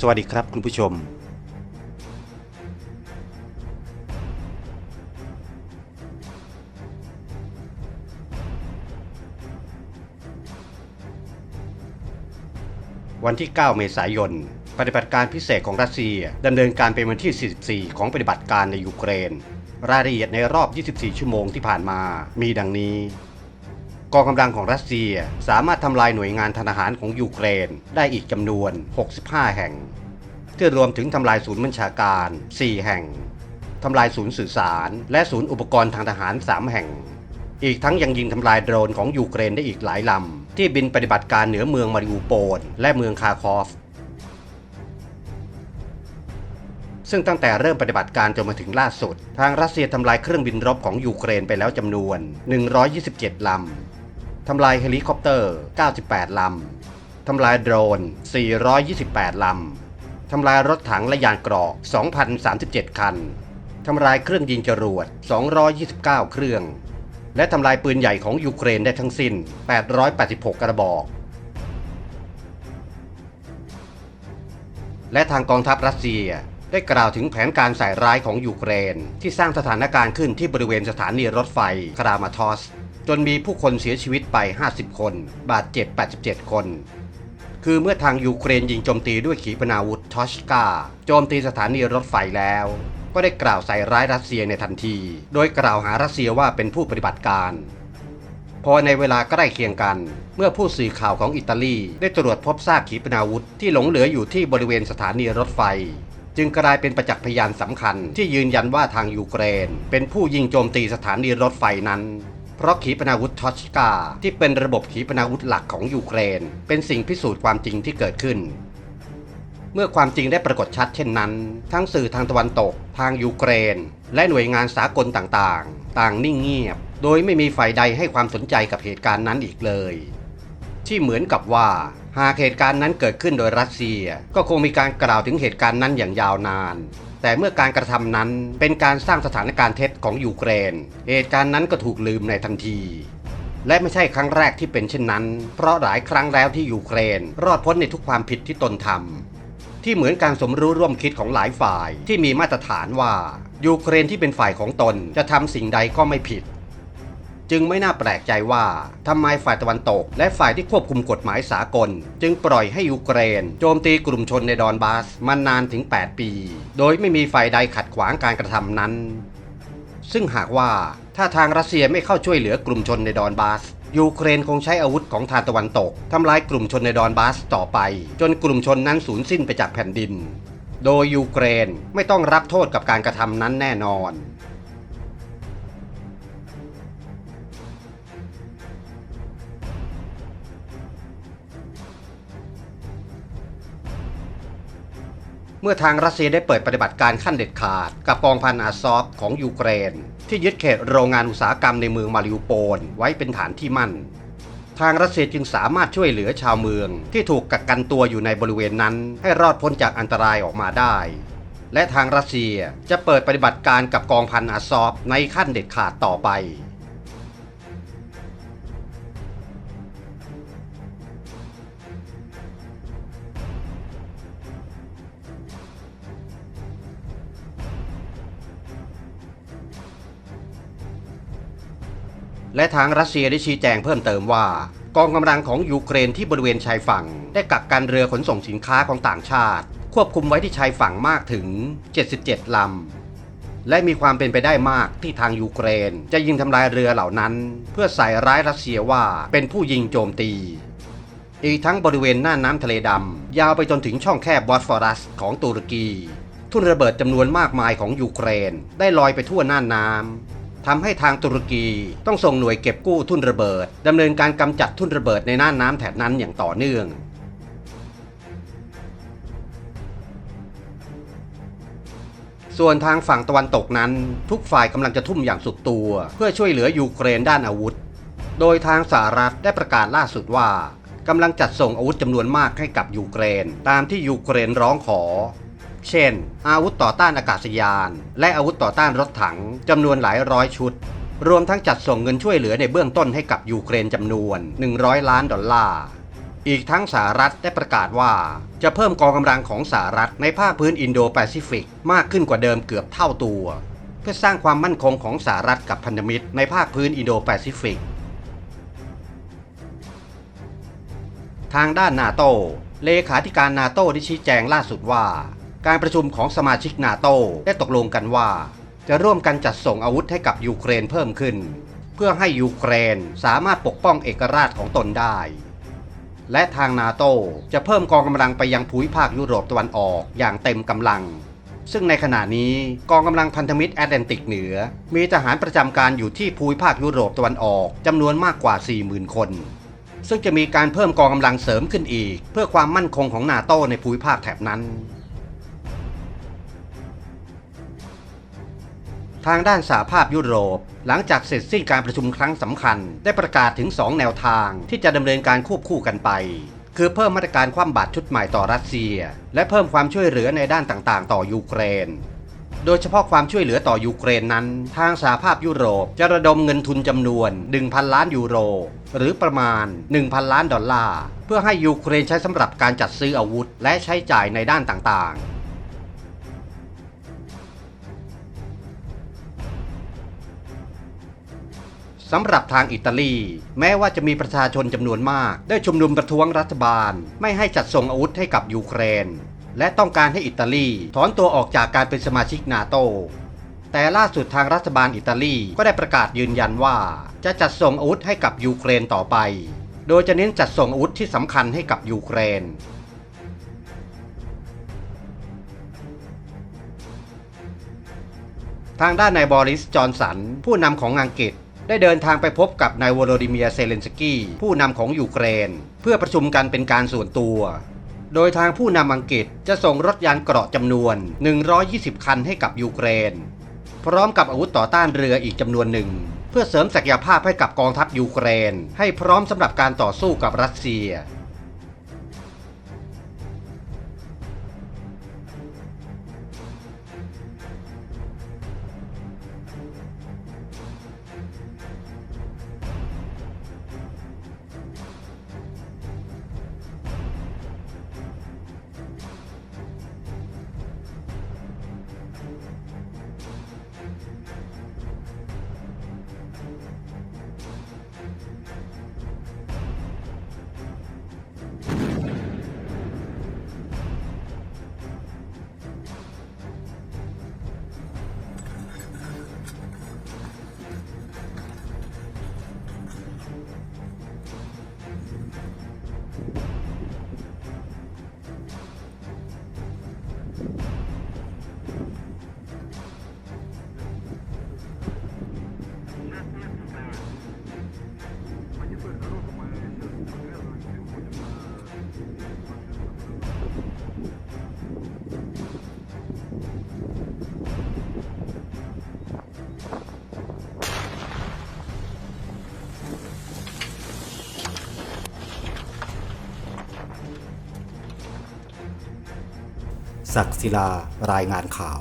สวัสดีครับคุณผู้ชมวันที่ 9 เมษายน ปฏิบัติการพิเศษของรัสเซียดำเนินการเป็นวันที่ 44 ของปฏิบัติการในยูเครน รายละเอียดในรอบ 24 ชั่วโมงที่ผ่านมา มีดังนี้ กองกำลังของรัสเซียสามารถทำลายหน่วยงานทหารของยูเครนได้อีกจำนวน 65 แห่งที่รวมถึงทำลายศูนย์บัญชาการ 4 แห่งทำลายศูนย์สื่อสาร และศูนย์อุปกรณ์ทางทหาร 3 แห่ง อีกทั้งยังยิงทำลายโดรนของยูเครนได้อีกหลายลำ ที่บินปฏิบัติการเหนือเมืองมาริอูโปลและเมืองคาคอฟ ซึ่งตั้งแต่เริ่มปฏิบัติการจนมาถึงล่าสุด ทางรัสเซียทำลายเครื่องบินรบของยูเครนไปแล้วจำนวน 127 ลำ ทำลายเฮลิคอปเตอร์ 98 ลำ ทำลายโดรน 428 ลำ ทำลายรถถังและยานเกราะ 2,037 คัน ทำลายเครื่องยิงจรวด 229 เครื่อง และทำลายปืนใหญ่ของยูเครนได้ทั้งสิ้น 886 กระบอก และทางกองทัพรัสเซียได้กล่าวถึงแผนการใส่ร้ายของยูเครน ที่สร้างสถานการณ์ขึ้นที่บริเวณสถานีรถไฟครามาทอส จนมีผู้คนเสียชีวิตไป 50 คน บาดเจ็บ 87 คน คือเมื่อทางยูเครนยิงโจมตีด้วยขีปนาวุธทอชกาโจมตีสถานีรถไฟแล้ว ก็ได้กล่าวใส่ร้ายรัสเซียในทันที โดยกล่าวหารัสเซียว่าเป็นผู้ปฏิบัติการพอในเวลาใกล้เคียงกัน เมื่อผู้สื่อข่าวของอิตาลีได้ตรวจพบซากขีปนาวุธที่หลงเหลืออยู่ที่บริเวณสถานีรถไฟ จึงกลายเป็นประจักษ์พยานสำคัญที่ยืนยันว่าทางยูเครน เป็นผู้ยิงโจมตีสถานีรถไฟนั้น เพราะขีปนาวุธทอชกา ที่เป็นระบบขีปนาวุธหลักของยูเครน เป็นสิ่งพิสูจน์ความจริงที่เกิดขึ้น เมื่อความจริงได้ปรากฏชัดเช่นนั้น ทั้งสื่อทางตะวันตก ทางยูเครน และหน่วยงานสากลต่างๆ ต่างนิ่งเงียบ โดยไม่มีฝ่ายใดให้ความสนใจกับเหตุการณ์นั้นอีกเลย ที่เหมือนกับว่าหากเหตุการณ์นั้นเกิดขึ้นโดยรัสเซีย ก็คงมีการกล่าวถึงเหตุการณ์นั้นอย่างยาวนาน แต่เมื่อการกระทำนั้นเป็นการสร้างสถานการณ์เท็จของยูเครน เหตุการณ์นั้นก็ถูกลืมในทันที และไม่ใช่ครั้งแรกที่เป็นเช่นนั้น เพราะหลายครั้งแล้วที่ยูเครน รอดพ้นในทุกความผิดที่ตนทำที่เหมือนการสมรู้ร่วมคิดของหลายฝ่ายที่มีมาตรฐานว่ายูเครนที่เป็นฝ่ายของตนจะทำสิ่งใดก็ไม่ผิด จึงไม่น่าแปลกใจว่าทำไมฝ่ายตะวันตก และฝ่ายที่ควบคุมกฎหมายสากล จึงปล่อยให้ยูเครน โจมตีกลุ่มชนในดอนบาสมานานถึง 8 ปี โดยไม่มีฝ่ายใดขัดขวางการกระทำนั้น ซึ่งหากว่าถ้าทางรัสเซียไม่เข้าช่วยเหลือกลุ่มชนในดอนบาสยูเครนคงใช้อาวุธของทางตะวันตกทำลายกลุ่มชนในดอนบาสต่อไป จนกลุ่มชนนั้นสูญสิ้นไปจากแผ่นดิน โดยยูเครนไม่ต้องรับโทษกับการกระทำนั้นแน่นอน มื่อทางรัสเซียได้เปิดปฏิบัติการขั้นเด็ดขาด กับกองพันอาซอฟของยูเครน ที่ยึดเขตโรงงานอุตสาหกรรมในเมืองมาริอูโปลไว้เป็นฐานที่มั่น ทางรัสเซียจึงสามารถช่วยเหลือชาวเมือง ที่ถูกกักกันตัวอยู่ในบริเวณนั้น ให้รอดพ้นจากอันตรายออกมาได้ และทางรัสเซียจะเปิดปฏิบัติการกับกองพันอาซอฟในขั้นเด็ดขาดต่อไป และทางรัสเซียได้ชี้แจงเพิ่มเติมว่ากองกำลังของยูเครนที่บริเวณชายฝั่ง ได้กักกันเรือขนส่งสินค้าของต่างชาติ ควบคุมไว้ที่ชายฝั่งมากถึง 77 ลำ และมีความเป็นไปได้มากที่ทางยูเครน จะยิงทำลายเรือเหล่านั้น เพื่อใส่ร้ายรัสเซียว่าเป็นผู้ยิงโจมตี อีกทั้งบริเวณหน้าน้ำทะเลดำ ยาวไปจนถึงช่องแคบบอสฟอรัสของตุรกี ทุ่นระเบิดจำนวนมากมายของยูเครน ได้ลอยไปทั่วหน้าน้ำ ทำให้ทางตุรกีต้องส่งหน่วยเก็บกู้ทุ่นระเบิดดำเนินการกำจัดทุ่นระเบิดในน่านน้ำแถบนั้นอย่างต่อเนื่องส่วนทางฝั่งตะวันตกนั้น ทุกฝ่ายกำลังจะทุ่มอย่างสุดตัว เพื่อช่วยเหลือยูเครนด้านอาวุธ โดยทางสหรัฐได้ประกาศล่าสุดว่ากำลังจัดส่งอาวุธจำนวนมากให้กับยูเครน ตามที่ยูเครนร้องขอ เช่น อาวุธต่อต้านอากาศยาน และอาวุธต่อต้านรถถังจำนวนหลายร้อยชุด รวมทั้งจัดส่งเงินช่วยเหลือในเบื้องต้นให้กับยูเครนจำนวน 100 ล้านดอลลาร์อีกทั้งสหรัฐได้ประกาศว่า จะเพิ่มกองกำลังของสหรัฐในภาคพื้นอินโดแปซิฟิกมากขึ้นกว่าเดิมเกือบเท่าตัว เพื่อสร้างความมั่นคงของสหรัฐกับพันธมิตรในภาคพื้นอินโดแปซิฟิก ทางด้านนาโตเลขาธิการนาโตได้ชี้แจงล่าสุดว่า การประชุมของสมาชิกนาโตได้ตกลงกันว่า จะร่วมกันจัดส่งอาวุธให้กับยูเครนเพิ่มขึ้น เพื่อให้ยูเครนสามารถปกป้องเอกราชของตนได้ และทางนาโตจะเพิ่มกองกำลังไปยังภูมิภาคยุโรปตะวันออกอย่างเต็มกำลัง ซึ่งในขณะนี้กองกำลังพันธมิตรแอตแลนติกเหนือ มีทหารประจำการอยู่ที่ภูมิภาคยุโรปตะวันออกจำนวนมากกว่า 40,000 คนซึ่งจะมีการเพิ่มกองกำลังเสริมขึ้นอีก เพื่อความมั่นคงของนาโตในภูมิภาคแถบนั้น ทางด้านสหภาพยุโรป หลังจากเสร็จสิ้นการประชุมครั้งสำคัญ ได้ประกาศถึง 2 แนวทางที่จะดำเนินการควบคู่กันไป คือเพิ่มมาตรการคว่ำบาตรชุดใหม่ต่อรัสเซีย และเพิ่มความช่วยเหลือในด้านต่างๆ ต่อยูเครน โดยเฉพาะความช่วยเหลือต่อยูเครนนั้น ทางสหภาพยุโรปจะระดมเงินทุนจำนวน 1,000 ล้านยูโร หรือประมาณ 1,000 ล้านดอลลาร์ เพื่อให้ยูเครนใช้สำหรับการจัดซื้ออาวุธ และใช้จ่ายในด้านต่างๆ สำหรับทางอิตาลี แม้ว่าจะมีประชาชนจำนวนมาก ได้ชุมนุมประท้วงรัฐบาล ไม่ให้จัดส่งอาวุธให้กับยูเครน และต้องการให้อิตาลีถอนตัวออกจากการเป็นสมาชิกนาโตแต่ล่าสุดทางรัฐบาลอิตาลีก็ได้ประกาศยืนยันว่า จะจัดส่งอาวุธให้กับยูเครนต่อไป โดยจะเน้นจัดส่งอาวุธที่สำคัญให้กับยูเครนทางด้านนายบอริส จอนสัน ผู้นำของอังกฤษ ได้เดินทางไปพบกับนายวโลดิเมียเซเลนสกี้ผู้นำของยูเครน เพื่อประชุมกันเป็นการส่วนตัว โดยทางผู้นำอังกฤษจะส่งรถยานเกราะจำนวน 120 คันให้กับยูเครน พร้อมกับอาวุธต่อต้านเรืออีกจำนวนหนึ่ง เพื่อเสริมศักยภาพให้กับกองทัพยูเครน ให้พร้อมสำหรับการต่อสู้กับรัสเซีย ศักดิ์ศิลารายงานข่าว